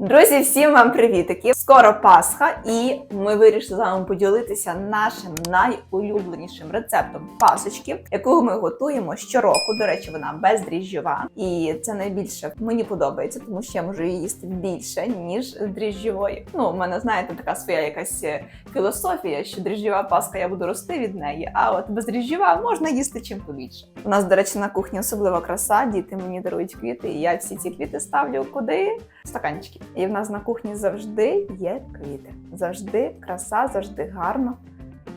Друзі, всім вам привітики! Скоро Пасха, і ми вирішили з вами поділитися нашим найулюбленішим рецептом пасочки, яку ми готуємо щороку. До речі, вона бездріжджова, і це найбільше мені подобається, тому що я можу її їсти більше ніж дріжджової. Ну, у мене знаєте, така своя якась е, філософія, що дріжджова паска я буду рости від неї. А от бездріжджова можна їсти чим побільше. У нас, до речі, на кухні особлива краса. Діти мені дарують квіти, і я всі ці квіти ставлю куди? Стаканчики. І в нас на кухні завжди є квіти. Завжди краса, завжди гарно.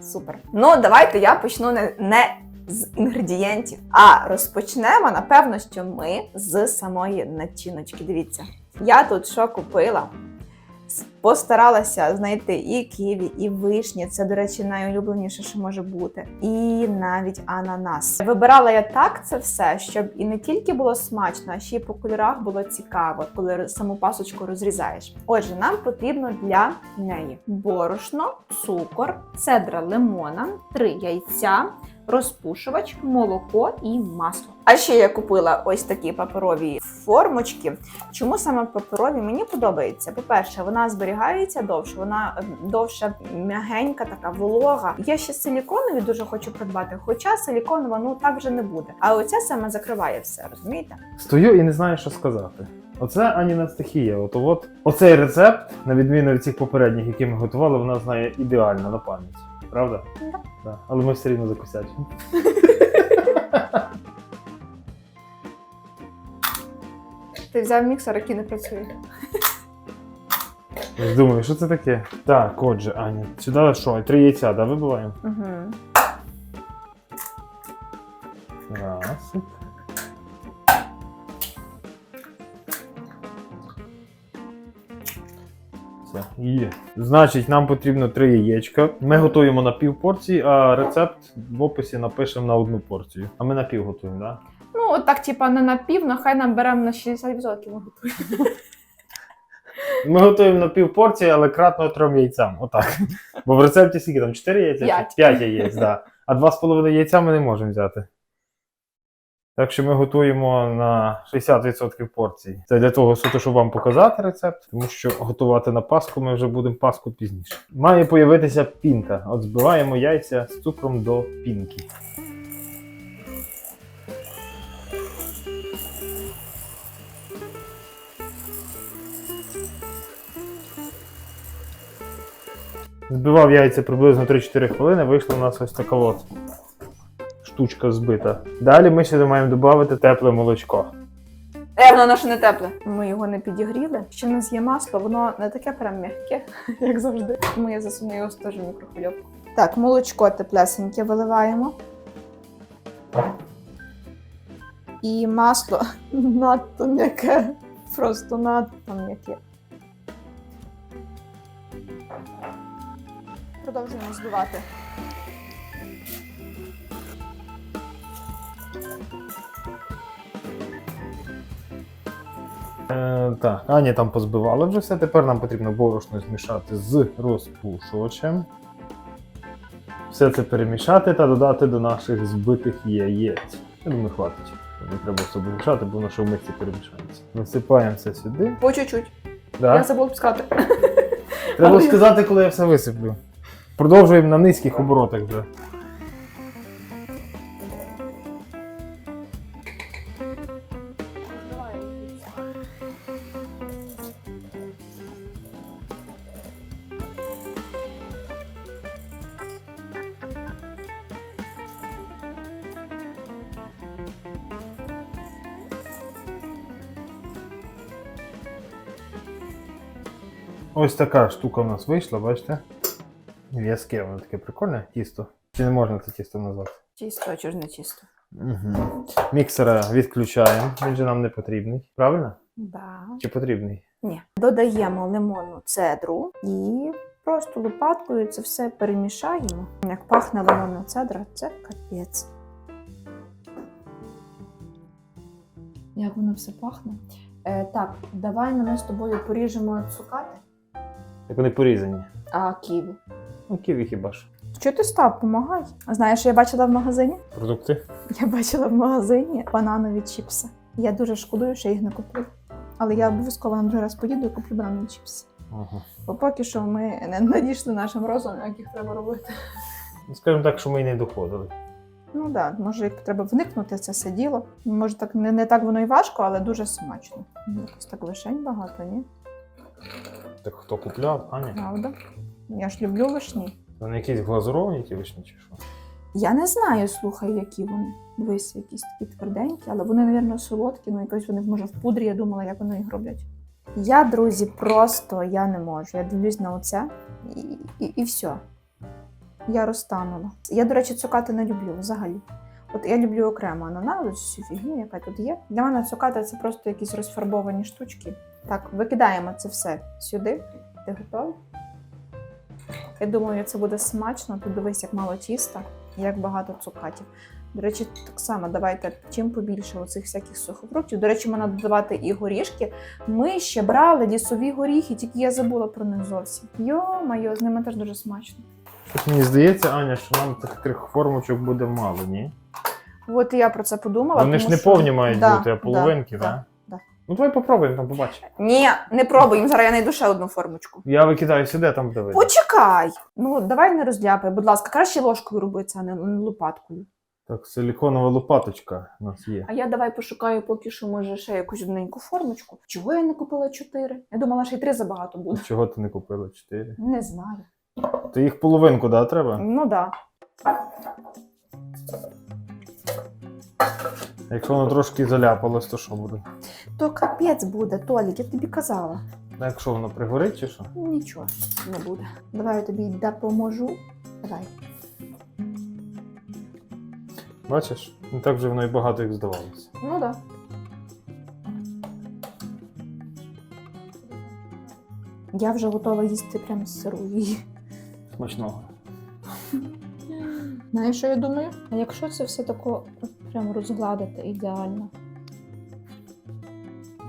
Супер. Ну, давайте я почну не, не з інгредієнтів, а розпочнемо, напевно, що ми з самої начиночки. Дивіться, я тут що купила? Постаралася знайти і ківі, і вишні. Це, до речі, найулюбленіше, що може бути. І навіть ананас. Вибирала я так це все, щоб і не тільки було смачно, а ще й по кольорах було цікаво, коли саму пасочку розрізаєш. Отже, нам потрібно для неї борошно, цукор, цедра лимона, три яйця. Розпушувач, молоко і масло. А ще я купила ось такі паперові формочки. Чому саме паперові мені подобається? По-перше, вона зберігається довше, вона е, довше м'ягенька, така волога. Я ще силіконові дуже хочу придбати, хоча силіконова ну так вже не буде. А оця саме закриває все, розумієте? Стою і не знаю, що сказати. Оце Аніна стихія. От, от оцей рецепт, на відміну від цих попередніх, які ми готували, вона знає ідеально на пам'ять. Правда? Да. Да. Але ми все рівно закосячимо. Ти взяв міксер, який не працює. Думаю, що це таке? Так, отже, Аня, сюди що? Три яйця, да, вибиваємо? Угу. Раз. Все, є. Значить, нам потрібно три яєчка. Ми готуємо на пів порції, а рецепт в описі напишемо на одну порцію. А ми на пів готуємо, так? Да? Ну, от так, типа, не на пів, но хай нам беремо на 60% ми готуємо. Ми готуємо на пів порції, але кратно трьом яйцям. Отак. Бо в рецепті скільки там? 4 яйця? П'ять. 5 яєць, да. А 2,5 яйця ми не можемо взяти. Так що ми готуємо на 60% порцій. Це для того, суто, щоб вам показати рецепт, тому що готувати на паску ми вже будемо паску пізніше. Має появитися пінка. От збиваємо яйця з цукром до пінки. Збивав яйця приблизно 3-4 хвилини, вийшла у нас ось така от штучка збита. Далі ми сюди маємо додати тепле молочко. Е, воно наше не тепле. Ми його не підігріли. Ще в нас є масло, воно не таке прям м'яке, як завжди. Тому я засуну його теж в мікрохвильовку. Так, молочко теплесеньке виливаємо. І масло надто м'яке. Просто надто м'яке. Продовжуємо збивати. Е, так, Аня там позбивала вже все. Тепер нам потрібно борошно змішати з розпушувачем. Все це перемішати та додати до наших збитих яєць. Я думаю, хватить. Не треба особо мішати, бо воно що в мисці перемішається. Насипаємо це сюди. По чуть-чуть. Да? Я забула б сказати. Треба сказати, коли я все висиплю. Продовжуємо на низьких оборотах вже. Ось така штука в нас вийшла, бачите? В'язке, воно таке прикольне тісто. Чи не можна це тісто назвати? Чисто, ж чисто? Угу. Міксера відключаємо, він же нам не потрібний. Правильно? Да. Чи потрібний? Ні. Додаємо лимонну цедру і просто лопаткою це все перемішаємо. Як пахне лимонна цедра, це капець. Як воно все пахне. Е, так, давай ми з тобою поріжемо цукати, Як вони порізані. а ківі. Ну, ківі хіба ж. Що ти став? Помагай. Знаєш, я бачила в магазині? Продукти. Я бачила в магазині бананові чіпси. Я дуже шкодую, що я їх не куплю. Але я обов'язково на другий раз поїду і куплю бананові чіпси. Ага. Бо поки що ми не надійшли нашим розумом, як їх треба робити. Ну, Скажімо так, що ми й не доходили. Ну так, да, може, як треба вникнути це все діло. Може, так не, не так воно і важко, але дуже смачно. Якось так вишень багато, ні? Так хто купляв, Аня? Правда? Я ж люблю вишні. Вони якісь глазуровані ті вишні чи що? Я не знаю, слухай, які вони. Дивись, якісь такі тверденькі, але вони, мабуть, солодкі, ну якось вони може в пудрі, я думала, як вони їх роблять. Я, друзі, просто я не можу. Я дивлюсь на оце і, і, і все. Я розтанула. Я, до речі, цукати не люблю взагалі. От я люблю окремо ананас, всю фігню, яка тут є. Для мене цукати це просто якісь розфарбовані штучки. Так, викидаємо це все сюди. Ти готовий? Я думаю, це буде смачно. Тут дивись, як мало тіста, як багато цукатів. До речі, так само давайте чим побільше оцих всяких сухофруктів. До речі, можна додавати і горішки. Ми ще брали лісові горіхи, тільки я забула про них зовсім. Йо-майо, з ними теж дуже смачно. Щось мені здається, Аня, що нам таких формочок буде мало, ні? От і я про це подумала. Вони ж тому не що- повні мають Да, бути, а половинки, да, так? да. Ну давай попробуємо там побачимо. Ні, не пробуємо. Зараз я знайду ще одну формочку. Я викидаю сюди, там де видно. Почекай! Ну, давай не розляпай, будь ласка, краще ложкою роби це, а не не лопаткою. Так, силіконова лопаточка у нас є. А я давай пошукаю поки що, може, ще якусь одненьку формочку. Чого я не купила чотири? Я думала, що й три забагато буде. Чого ти не купила чотири? Не знаю. То їх половинку, да, треба? Ну да. А Якщо воно трошки заляпалось, то що буде? То капець буде, Толік, я тобі казала. А якщо воно пригорить чи що? Нічого не буде. Давай я тобі допоможу. Давай. Бачиш? Не так вже воно і багато як здавалося. Ну да. Я вже готова їсти прямо з сиру її. Смачного. Знаєш, що я думаю? А якщо це все тако прям розгладити ідеально?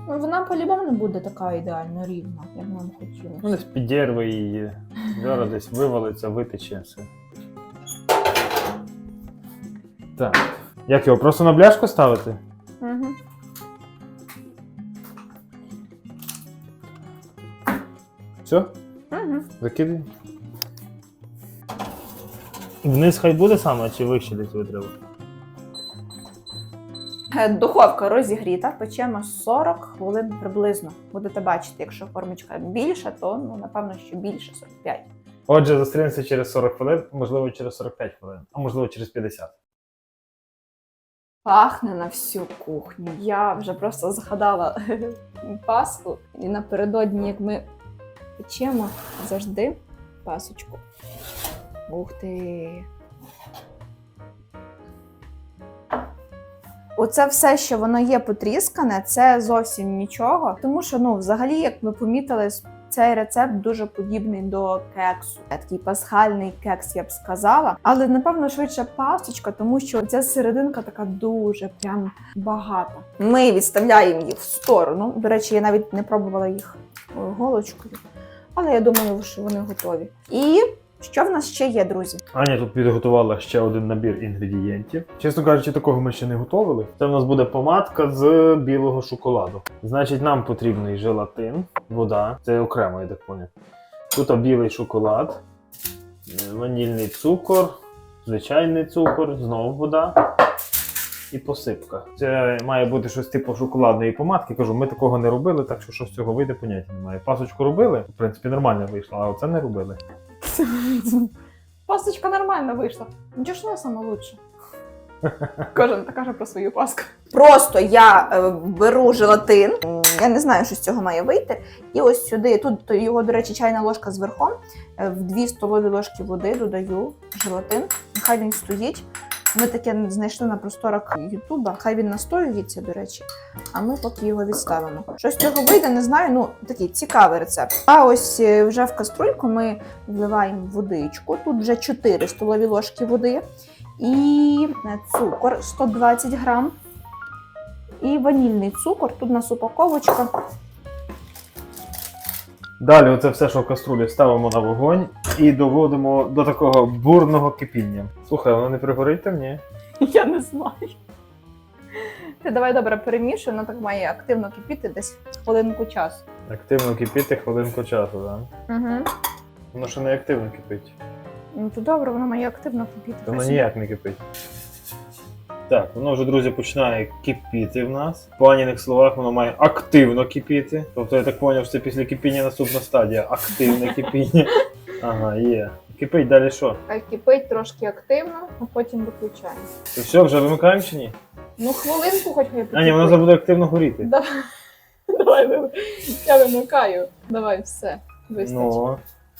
Ну, вона по-любому не буде така ідеально рівна, як нам Ну, хотілося. десь підірве її. Зараз десь вивалиться, витече все. Так. Як його? Просто на бляшку ставити? Угу. Все? Угу. Закидай. Вниз хай буде саме, чи вище десь його треба? Е, Духовка розігріта, печемо 40 хвилин приблизно. Будете бачити, якщо формочка більша, то ну, напевно, що більше 45. Отже, зустрінемося через 40 хвилин, можливо, через 45 хвилин, а можливо через 50. Пахне на всю кухню. Я вже просто згадала пасху. І напередодні, як ми печемо завжди пасочку. Ух ти. Оце все, що воно є потріскане, це зовсім нічого. Тому що, ну, взагалі, як ви помітили, цей рецепт дуже подібний до кексу. Такий пасхальний кекс, я б сказала. Але напевно швидше пасочка, тому що ця серединка така дуже прям багата. Ми відставляємо їх в сторону. До речі, я навіть не пробувала їх е, голочкою, але я думаю, що вони готові. І що в нас ще є, друзі? Аня тут підготувала ще один набір інгредієнтів. Чесно кажучи, такого ми ще не готували. Це в нас буде помадка з білого шоколаду. Значить, нам потрібний желатин, вода, це окремо, я так поняв. Тут білий шоколад, ванільний цукор, звичайний цукор, знову вода і посипка. Це має бути щось типу шоколадної помадки. Кажу, ми такого не робили, так що що з цього вийде, поняття немає. Пасочку робили, в принципі, нормально вийшло, а оце не робили. Пасочка нормально вийшла. Ж саме лучше. Кожен каже про свою паску. Просто я е, беру желатин, я не знаю, що з цього має вийти. І ось сюди, тут то його, до речі, чайна ложка з верхом. е, В 2 столові ложки води додаю желатин. Нехай він стоїть. Ми таке знайшли на просторах Ютуба. Хай він настоюється, до речі, а ми поки його відставимо. Що з цього вийде, не знаю. Ну такий цікавий рецепт. А ось е, вже в каструльку ми вливаємо водичку. Тут вже 4 столові ложки води і е, цукор 120 грам. І ванільний цукор. Тут у нас упаковочка. Далі оце все, що в каструлі, ставимо на вогонь і доводимо до такого бурного кипіння. Слухай, воно не пригорить там, ні? Я не знаю. Ти давай добре перемішуй, воно так має активно кипіти десь хвилинку часу. Активно кипіти хвилинку часу, так? Угу. Воно ще не активно кипить. Ну то добре, воно має активно кипіти. Воно ніяк не кипить. Так, воно вже, друзі, починає кипіти в нас. В паніних словах воно має активно кипіти. Тобто я так зрозумів, що це після кипіння наступна стадія. Активне кипіння. Ага, є. Кипить далі що? Кипить трошки активно, а потім виключаємо. То все, вже вимикаємо чи ні? Ну, хвилинку хоч хай А ні, воно зараз буде активно горіти. Давай, давай, я вимикаю. Давай, все. Вистачить. Ну,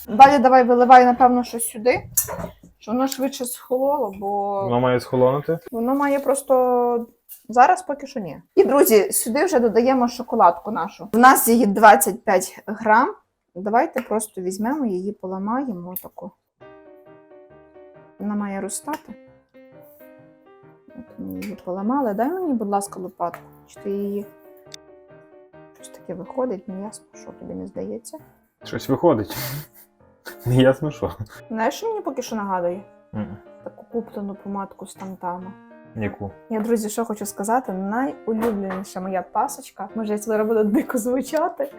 Далі давай виливай, напевно, щось сюди, щоб воно швидше схололо, бо воно має схолонути. воно має просто. Зараз поки що ні. І друзі, сюди вже додаємо шоколадку нашу. У нас її 25 грам. Давайте просто візьмемо її, поламаємо отаку. Вона має розстати. От ми її поламали. Дай мені, будь ласка, лопатку. Чи ти її. Щось таке виходить, не ясно, що тобі не здається. Щось виходить. Не ясно що. Знаєш, що мені поки що нагадує? Мгм. Таку куплену помадку з тамтама. Яку? Я, друзі, що хочу сказати, найулюбленіша моя пасочка. Може, я зараз буде дико звучати.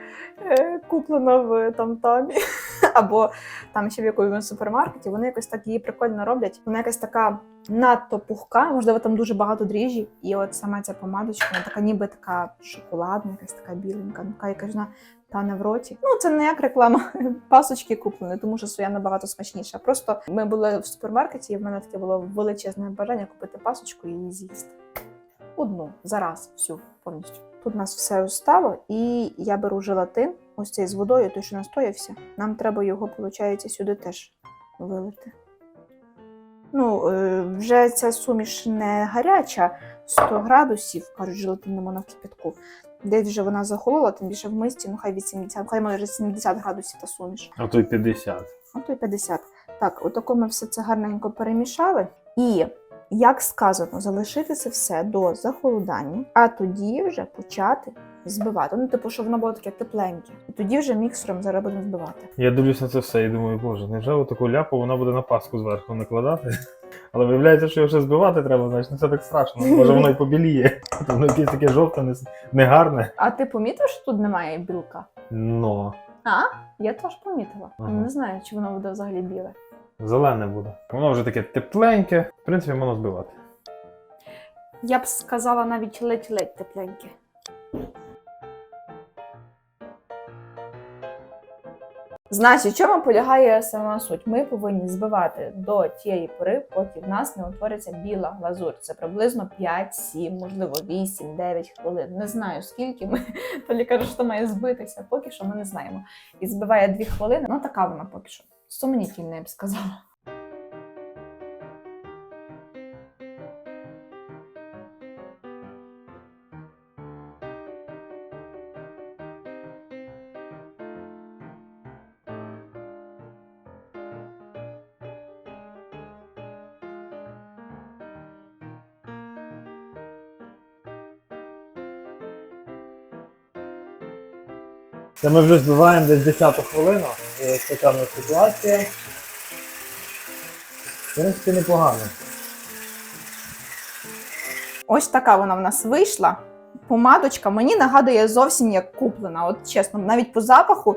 е, Куплена в тамтамі. Або там ще в якомусь супермаркеті. Вони якось так її прикольно роблять. Вона якась така надто пухка, можливо, там дуже багато дріжджів. І от сама ця помадочка, вона така ніби така шоколадна, якась така біленька, ну, така якась вона тане в роті. Ну, це не як реклама пасочки куплені, тому що своя набагато смачніша. Просто ми були в супермаркеті, і в мене таке було величезне бажання купити пасочку і її з'їсти. Одну зараз, всю повністю. Тут у нас все остало, і я беру желатин, ось цей з водою, той, що настоявся. Нам треба його, виходить, сюди теж вилити. Ну, е, вже ця суміш не гаряча, 100 градусів, кажуть, желатин в кипятку. Десь вже вона захолола, тим більше в мисці, ну хай 80, хай може 70 градусів та суміш. А то й 50. А то й 50. Так, отако ми все це гарненько перемішали. І, як сказано, залишити це все до захолодання, а тоді вже почати збивати. Ну, типу, щоб воно було таке тепленьке. І тоді вже міксером зараз будемо збивати. Я дивлюсь на це все і думаю, боже, невже отаку ляпу вона буде на паску зверху накладати? Але виявляється, що його ще збивати треба, значить не це так страшно. Може воно й побіліє. Воно якесь таке жовте, не- негарне. А ти помітив, що тут немає білка? Но А? Я теж помітила. Ага. Не знаю, чи воно буде взагалі біле. зелене буде. Воно вже таке тепленьке. В принципі, можна збивати. Я б сказала навіть ледь-ледь тепленьке. Значить, в чому полягає сама суть? Ми повинні збивати до тієї пори, поки в нас не утвориться біла глазурь. Це приблизно 5-7, можливо, 8-9 хвилин. Не знаю скільки ми Толі каже, що має збитися. Поки що ми не знаємо. І збиває 2 хвилини. Ну така вона поки що. Сумнітельна, я б сказала. Це ми вже збиваємо десь 10 хвилину. Ось така в нас ситуація. В принципі, непогано. Ось така вона в нас вийшла. Помадочка мені нагадує зовсім як куплена. От чесно, навіть по запаху,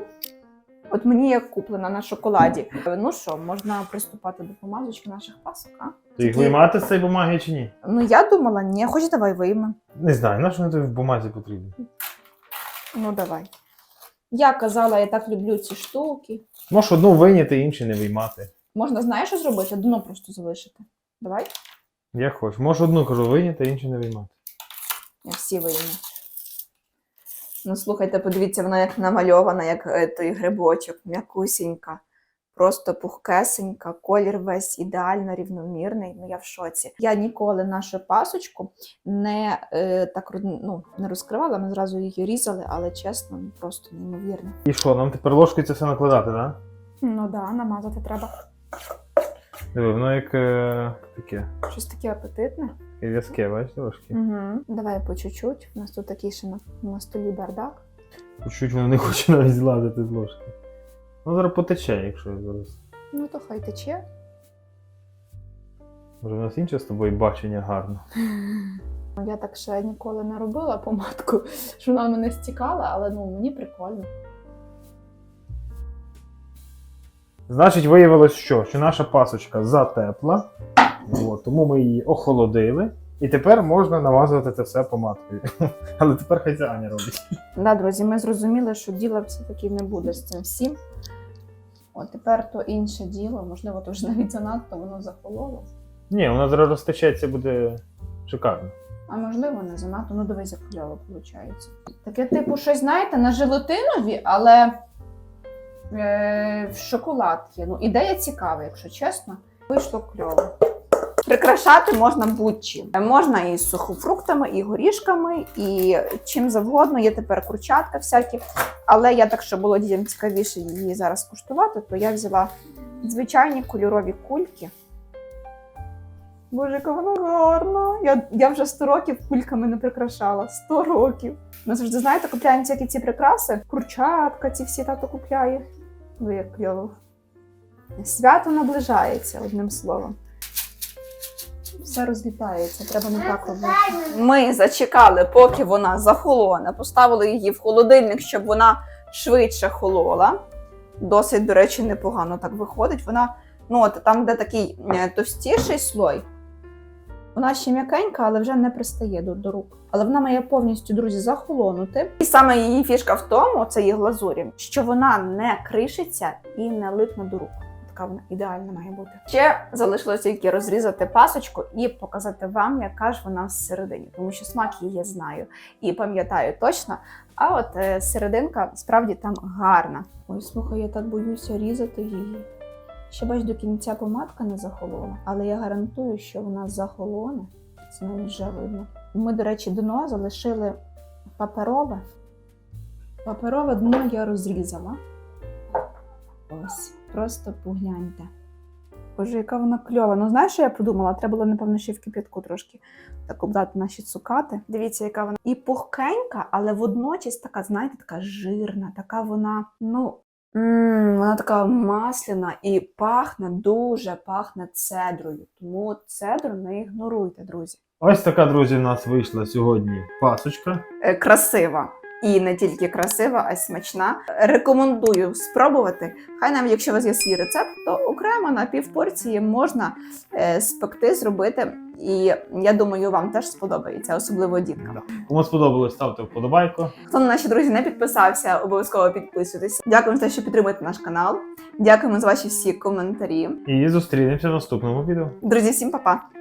от мені як куплена на шоколаді. Ну що, можна приступати до помадочки наших пасок, а? Ти їх Такі- виймати з цієї бумаги чи ні? Ну я думала, ні, хоч давай виймемо. Не знаю, на що вони тобі в бумазі потрібні? Ну давай. Я казала, я так люблю ці штуки. Можеш одну вийняти, інші не виймати. Можна, знаєш, що зробити? Дно просто залишити. Давай. Я хочу. Можеш одну кажу вийняти, інші не виймати. Я всі вийму. Ну, слухайте, подивіться, вона як намальована, як е, той грибочок, м'якусінька. Просто пухкесенька, колір весь ідеально рівномірний. Ну я в шоці. Я ніколи нашу пасочку не е, так ну, не розкривала, ми зразу її різали, але чесно, ну, просто неймовірно. І що, нам тепер ложкою це все накладати, так? Да? Ну так, да, намазати треба. Диви, воно як е, таке. Щось таке апетитне. Таке в'язке, бачите, ложки? Угу. Давай по чуть-чуть. У нас тут такий ще на, на столі бардак. Чуть воно не хоче навіть злазити з ложки. Ну зараз потече, якщо я зараз. Ну то хай тече. Може, у нас інше з тобою бачення гарно. Я так ще ніколи не робила помадку, що вона мене стікала, але ну мені прикольно. Значить, виявилось, що, що наша пасочка затепла, от, тому ми її охолодили, і тепер можна намазувати це все помадкою. Але тепер хай це Аня робить. Да, друзі, ми зрозуміли, що діла все-таки не буде з цим всім. От тепер то інше діло, можливо, то вже навіть занадто воно захололо. Ні, воно зараз розтечеться, буде шикарно. А можливо, не занадто. Ну, дивись, як кльово виходить. Таке, типу, щось, знаєте, на желатинові, але е, в шоколад є. Ну, ідея цікава, якщо чесно. Вийшло кльово. Прикрашати можна будь-чим. Можна і сухофруктами, і горішками, і чим завгодно. Є тепер курчатка всякі. Але я так, щоб було дітям цікавіше її зараз куштувати, то я взяла звичайні кольорові кульки. Боже, яка вона гарна! Я, я вже 100 років кульками не прикрашала. 100 років. Ми завжди, знаєте, купляємо всякі ці прикраси. Курчатка, ці всі тато купляє. Ви як кльово. Свято наближається, одним словом. Все розлітається, треба не так робити. Ми зачекали, поки вона захолоне, поставили її в холодильник, щоб вона швидше холола. Досить, до речі, непогано так виходить. Вона, ну от там, де такий е, товстіший слой, вона ще м'якенька, але вже не пристає до, до рук. Але вона має повністю, друзі, захолонути. І саме її фішка в тому, це її глазурі, що вона не кришиться і не липне до рук. Така вона ідеальна має бути. Ще залишилося тільки розрізати пасочку і показати вам, яка ж вона всередині, тому що смак її я знаю і пам'ятаю точно. А от е, серединка справді там гарна. Ой, слухай, я так боюся різати її. Ще бач, до кінця помадка не захолола, але я гарантую, що вона захолоне. Це навіть вже видно. Ми, до речі, дно залишили паперове. Паперове дно я розрізала. Ось, просто погляньте. Боже, яка вона кльова. Ну, знаєш, що я подумала? Треба було, напевно, ще в кип'ятку трошки так обдати наші цукати. Дивіться, яка вона і пухкенька, але водночас така, знаєте, така жирна, така вона, ну. м, вона така масляна і пахне, дуже пахне цедрою. Тому цедру не ігноруйте, друзі. Ось така, друзі, у нас вийшла сьогодні пасочка. Е, красива. І не тільки красива, а й смачна. Рекомендую спробувати. Хай навіть якщо у вас є свій рецепт, то окремо на півпорції можна е, спекти, зробити. І я думаю, вам теж сподобається, особливо діткам. Кому сподобалось, ставте вподобайку. Хто на наші друзі не підписався, обов'язково підписуйтесь. Дякуємо за те, що підтримуєте наш канал. Дякуємо за ваші всі коментарі. І зустрінемося в наступному відео. Друзі, всім па-па!